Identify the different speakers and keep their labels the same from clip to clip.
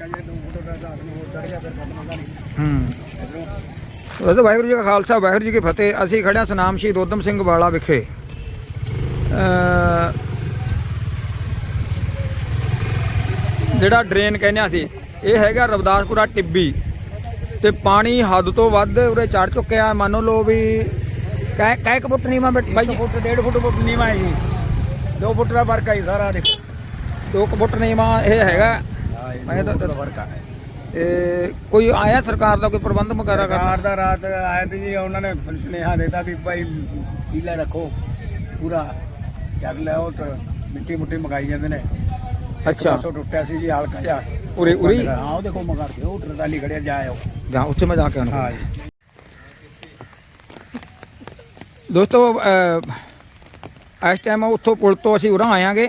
Speaker 1: ਫ਼ਰਕ ਹੈ ਜੇ 2 ਫੁੱਟ ਦਾ ਰਾਤ ਨੂੰ ਹੋਰ ਚੜ ਗਿਆ ਫਿਰ ਖਤਮ ਹੁੰਦਾ ਨਹੀਂ।
Speaker 2: ਹੂੰ।
Speaker 1: ਇਧਰੋਂ
Speaker 2: ਵਾਹਿਗੁਰੂ ਜੀ ਕਾ ਖਾਲਸਾ ਵਾਹਿਗੁਰੂ ਜੀ ਕੀ ਫਤਿਹ। ਅਸੀਂ ਖੜਿਆ ਸਨਾਮ ਸ਼ਹੀਦ ਉਦਮ ਸਿੰਘ ਵਾਲਾ ਵਿਖੇ। ਅ ਜਿਹੜਾ ਡਰੇਨ ਕਹਿੰਦੇ ਅਸੀਂ ਇਹ ਹੈਗਾ ਰਵਦਾਸਪੁਰਾ ਟਿੱਬੀ। ਤੇ ਪਾਣੀ ਹੱਦ ਤੋਂ ਵੱਧ ਉਰੇ ਚੜ ਚੁੱਕਿਆ। ਮੰਨ ਲਓ ਵੀ ਕਹਿ ਕਹਿ ਕਬੁੱਟ ਨੀਵਾ ਬਾਈ
Speaker 1: ਬਾਈ
Speaker 2: ਜੀ।
Speaker 1: ਫੁੱਟ 1.5 ਫੁੱਟ ਫੁੱਟ ਨੀਵਾ ਹੈ ਜੀ। 2 ਫੁੱਟ ਦਾ ਫ਼ਰਕ ਹੈ ਜੀ ਸਾਰਾ ਦੇਖੋ।
Speaker 2: ਦੋ ਕਬੁੱਟ ਨੀਵਾ ਇਹ ਹੈਗਾ। ਮੈਂ ਤਾਂ-
Speaker 1: ਦਾ ਫ਼ਰਕ ਹੈ
Speaker 2: ਤੇ ਕੋਈ ਆਇਆ ਸਰਕਾਰ ਦਾ ਕੋਈ ਪ੍ਰਬੰਧ ਵਗੈਰਾ ਕਰ
Speaker 1: ਸਰਕਾਰ ਦਾ ਰਾਤ ਆਇਆ ਤੇ ਜੀ ਉਹਨਾਂ ਨੇ ਸੁਨੇਹਾ ਦਿੱਤਾ ਵੀ ਭਾਈ ਕੀਲਾ ਰੱਖੋ ਪੂਰਾ ਚੱਲ ਲਿਆਓ ਤੇ ਮਿੱਟੀ ਮੁੱਟੀ ਮਗਾਈ ਜਾਂਦੇ ਨੇ।
Speaker 2: ਅੱਛਾ।
Speaker 1: ਪਾਸੋਂ ਟੁੱਟਿਆ ਸੀ ਜੀ ਹਲਕਾ ਜਿਹਾ।
Speaker 2: ਉਰੇ ਉਰੇ
Speaker 1: ਹਾਂ? ਉਹ ਦੇਖੋ ਮਗਰ ਕੇ ਉਹ ਟਰਦਾਲੀ ਖੜਿਆ ਜਾਇਓ
Speaker 2: ਜਾਂ ਉੱਥੇ ਮੈਂ ਜਾ ਕੇ ਆਉਣਾ
Speaker 1: ਹਾਂ ਜੀ।
Speaker 2: ਦੋਸਤੋ ਇਸ ਟਾਈਮ ਉੱਥੋਂ ਪੁਲ ਤੋਂ ਅਸੀਂ ਉਰਾਂ ਆਇਆਂਗੇ।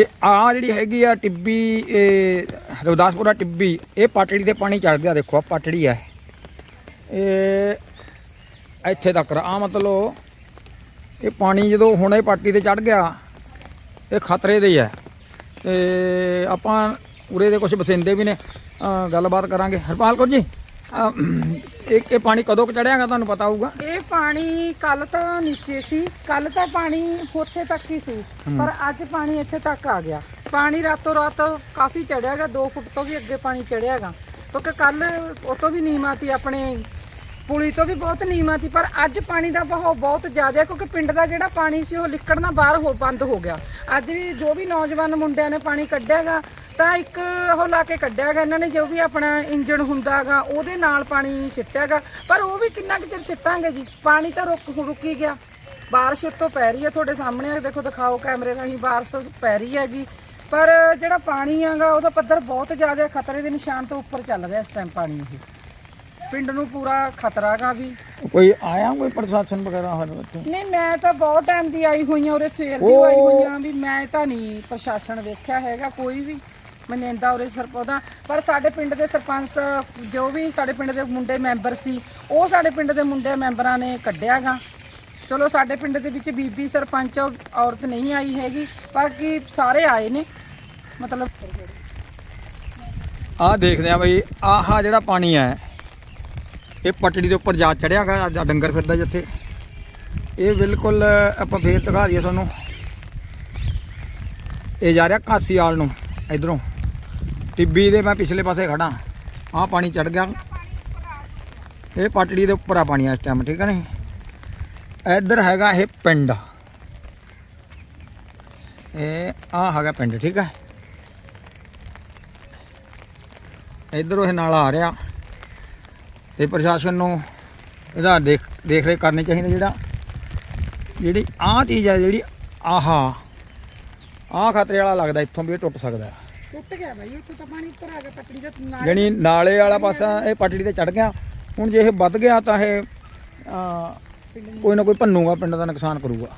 Speaker 2: ਤੇ ਆ ਜਿਹੜੀ ਹੈਗੀ ਆ ਟਿੱਬੀ, ਇਹ ਰਵਿਦਾਸਪੁਰਾ ਟਿੱਬੀ, ਇਹ ਪਾਟੜੀ ਤੇ ਪਾਣੀ ਚੜਦਿਆ ਦੇਖੋ ਆ ਪਾਟੜੀ ਆ। ਇਹ ਇੱਥੇ ਤੱਕ ਆ, ਮਤਲਬ ਇਹ ਪਾਣੀ ਜਦੋਂ ਹੁਣ ਇਹ ਪਾਟੀ ਤੇ ਚੜ ਗਿਆ, ਇਹ ਖਤਰੇ ਦੇ ਹੀ ਹੈ ਤੇ ਆਪਾਂ ਉਰੇ ਦੇ ਕੁਝ ਬਸਿੰਦੇ ਵੀ ਨੇ ਗੱਲਬਾਤ ਕਰਾਂਗੇ। ਹਰਪਾਲ ਕੌਰ ਜੀ। ਇਹ ਇਹ ਪਾਣੀ ਕਦੋਂ ਕੁ ਚੜਿਆਗਾ ਤੁਹਾਨੂੰ ਪਤਾ ਹੋਊਗਾ?
Speaker 3: ਇਹ ਪਾਣੀ ਕੱਲ ਤਾਂ ਨੀਚੇ ਸੀ। ਕੱਲ ਤਾਂ ਪਾਣੀ ਉੱਥੇ ਤੱਕ ਹੀ ਸੀ। ਪਰ ਅੱਜ ਪਾਣੀ ਇੱਥੇ ਤੱਕ ਆ ਗਿਆ। ਪਾਣੀ ਰਾਤੋਂ ਰਾਤ ਕਾਫੀ ਚੜਿਆਗਾ। 2 ਫੁੱਟ ਤੋਂ ਵੀ ਅੱਗੇ ਪਾਣੀ ਚੜਿਆਗਾ। ਕਿਉਂਕਿ ਕੱਲ ਉਹ ਤੋਂ ਵੀ ਨੀਵਾਂ ਸੀ ਆਪਣੇ ਪੁਲੀ ਤੋਂ ਵੀ ਬਹੁਤ ਨੀਵਾਂ ਸੀ। ਪਰ ਅੱਜ ਪਾਣੀ ਦਾ ਬਹਾਅ ਬਹੁਤ ਜ਼ਿਆਦਾ ਕਿਉਂਕਿ ਪਿੰਡ ਦਾ ਜਿਹੜਾ ਪਾਣੀ ਸੀ ਉਹ ਲਿਕੜਨਾ ਬਾਹਰ ਹੋ ਬੰਦ ਹੋ ਗਿਆ। ਅੱਜ ਵੀ ਜੋ ਵੀ ਨੌਜਵਾਨ ਮੁੰਡਿਆਂ ਨੇ ਪਾਣੀ ਕੱਢਿਆਗਾ ਤਾਂ ਇੱਕ ਉਹ ਲਾ ਕੇ ਕੱਢਿਆਗਾ ਇਹਨਾਂ ਨੇ ਜੋ ਵੀ ਆਪਣਾ ਇੰਜਣ ਹੁੰਦਾਗਾ ਉਹਦੇ ਨਾਲ ਪਾਣੀ ਸਿੱਟਿਆਗਾ ਪਰ ਉਹ ਵੀ ਕਿੰਨਾ ਕੁ ਚਿਰ ਸਿੱਟਾਂਗੇ ਜੀ? ਪਾਣੀ ਤਾਂ ਰੁਕ ਰੁਕੀ ਗਿਆ। ਬਾਰਿਸ਼ ਉੱਤੋਂ ਪੈ ਰਹੀ ਹੈ ਤੁਹਾਡੇ ਸਾਹਮਣੇ। ਆ ਦੇਖੋ ਦਿਖਾਓ ਕੈਮਰੇ ਰਾਹੀਂ ਬਾਰਿਸ਼ ਪੈ ਰਹੀ ਹੈਗੀ ਪਰ ਜਿਹੜਾ ਪਾਣੀ ਆਗਾ ਉਹਦਾ ਪੱਧਰ ਬਹੁਤ ਜ਼ਿਆਦਾ ਖਤਰੇ ਦੇ ਨਿਸ਼ਾਨ ਤੋਂ ਉੱਪਰ ਚੱਲ ਰਿਹਾ ਇਸ ਟਾਈਮ ਪਾਣੀ ਇਹ। ਪਿੰਡ ਨੂੰ ਪੂਰਾ ਖਤਰਾ ਗਾ ਵੀ।
Speaker 2: ਕੋਈ ਆਇਆ ਕੋਈ ਪ੍ਰਸ਼ਾਸਨ ਵਗੈਰਾ ਹੋਰ ਉੱਥੇ
Speaker 3: ਨਹੀਂ ਮੈਂ ਤਾਂ ਬਹੁਤ ਟਾਈਮ ਦੀ ਆਈ ਹੋਈ ਹਾਂ ਉਰੇ ਸਵੇਰ ਦੀ ਆਈ ਹੋਈ ਹਾਂ ਵੀ ਮੈਂ ਤਾਂ ਨਹੀਂ ਪ੍ਰਸ਼ਾਸਨ ਵੇਖਿਆ ਹੈਗਾ ਕੋਈ ਵੀ। ਮਨੇਂਦਾ ਉਰੇ ਸਰਪੋਦਾ। ਪਰ ਸਾਡੇ ਪਿੰਡ ਦੇ ਸਰਪੰਚ, ਜੋ ਵੀ ਸਾਡੇ ਪਿੰਡ ਦੇ ਮੁੰਡੇ ਮੈਂਬਰ ਸੀ, ਉਹ ਸਾਡੇ ਪਿੰਡ ਦੇ ਮੁੰਡੇ ਮੈਂਬਰਾਂ ਨੇ ਕੱਢਿਆਗਾ। ਚਲੋ, ਸਾਡੇ ਪਿੰਡ ਦੇ ਵਿੱਚ ਬੀਬੀ ਸਰਪੰਚ ਔਰਤ ਨਹੀਂ ਆਈ ਹੈਗੀ, ਬਾਕੀ ਸਾਰੇ ਆਏ ਨੇ। ਮਤਲਬ
Speaker 2: ਆਹ ਦੇਖਦੇ ਆ ਬਈ, ਆਹ ਜਿਹੜਾ ਪਾਣੀ ਹੈ ਇਹ ਪਟੜੀ ਦੇ ਉੱਪਰ ਜਾ ਚੜਿਆਗਾ, ਅੱਜ ਆਹ ਡੰਗਰ ਫਿਰਦਾ ਜਿੱਥੇ ਇਹ ਬਿਲਕੁਲ ਆਪਾਂ ਫੇਰ ਦਿਖਾ ਦਈਏ ਤੁਹਾਨੂੰ। ਇਹ ਜਾ ਰਿਹਾ ਕਾਸੀਵਾਲ ਨੂੰ, ਇਧਰੋਂ। ਟਿੱਬੀ ਦੇ ਮੈਂ ਪਿਛਲੇ ਪਾਸੇ ਖੜਾ ਆਹ ਪਾਣੀ ਚੜ ਗਿਆ। ਇਹ ਪਾਟੜੀ ਦੇ ਉੱਪਰ ਆ ਪਾਣੀ ਇਸ ਟਾਈਮ ਠੀਕ ਹੈ ਨਹੀਂ? ਇੱਧਰ ਹੈਗਾ ਇਹ ਪਿੰਡ। ਇਹ ਆ ਹੈਗਾ ਪਿੰਡ, ਠੀਕ ਹੈ ਇਧਰੋਂ ਇਹ ਨਾਲਾ ਆ ਰਿਹਾ। ਤੇ ਪ੍ਰਸ਼ਾਸਨ ਨੂੰ ਇਹਦਾ ਦੇਖ ਦੇਖ ਰੇਖ ਕਰਨੀ ਚਾਹੀਦੀ ਜਿਹੜਾ, ਜਿਹੜੀ ਆਹ ਚੀਜ਼ ਹੈ ਜਿਹੜੀ ਆਹਾ, ਆਹ ਖਤਰੇ ਵਾਲਾ ਲੱਗਦਾ, ਇੱਥੋਂ ਵੀ ਇਹ ਟੁੱਟ ਸਕਦਾ।
Speaker 3: ਟੁੱਟ ਗਿਆ ਬਾਈ ਉੱਥੇ ਤਾਂ ਪਾਣੀ ਉੱਪਰ ਆ ਗਿਆ ਪਟੜੀ ਦਾ ਨਾਲ
Speaker 2: ਜਾਣੀ ਨਾਲੇ ਵਾਲਾ ਪਾਸਾ ਇਹ ਪਟੜੀ ਤੇ ਚੜ ਗਿਆ। ਹੁਣ ਜੇ ਇਹ ਵੱਧ ਗਿਆ ਤਾਂ ਇਹ ਅਹ, ਕੋਈ ਨਾ ਕੋਈ ਭੰਨੂਗਾ ਪਿੰਡ ਦਾ ਨੁਕਸਾਨ ਕਰੂਗਾ।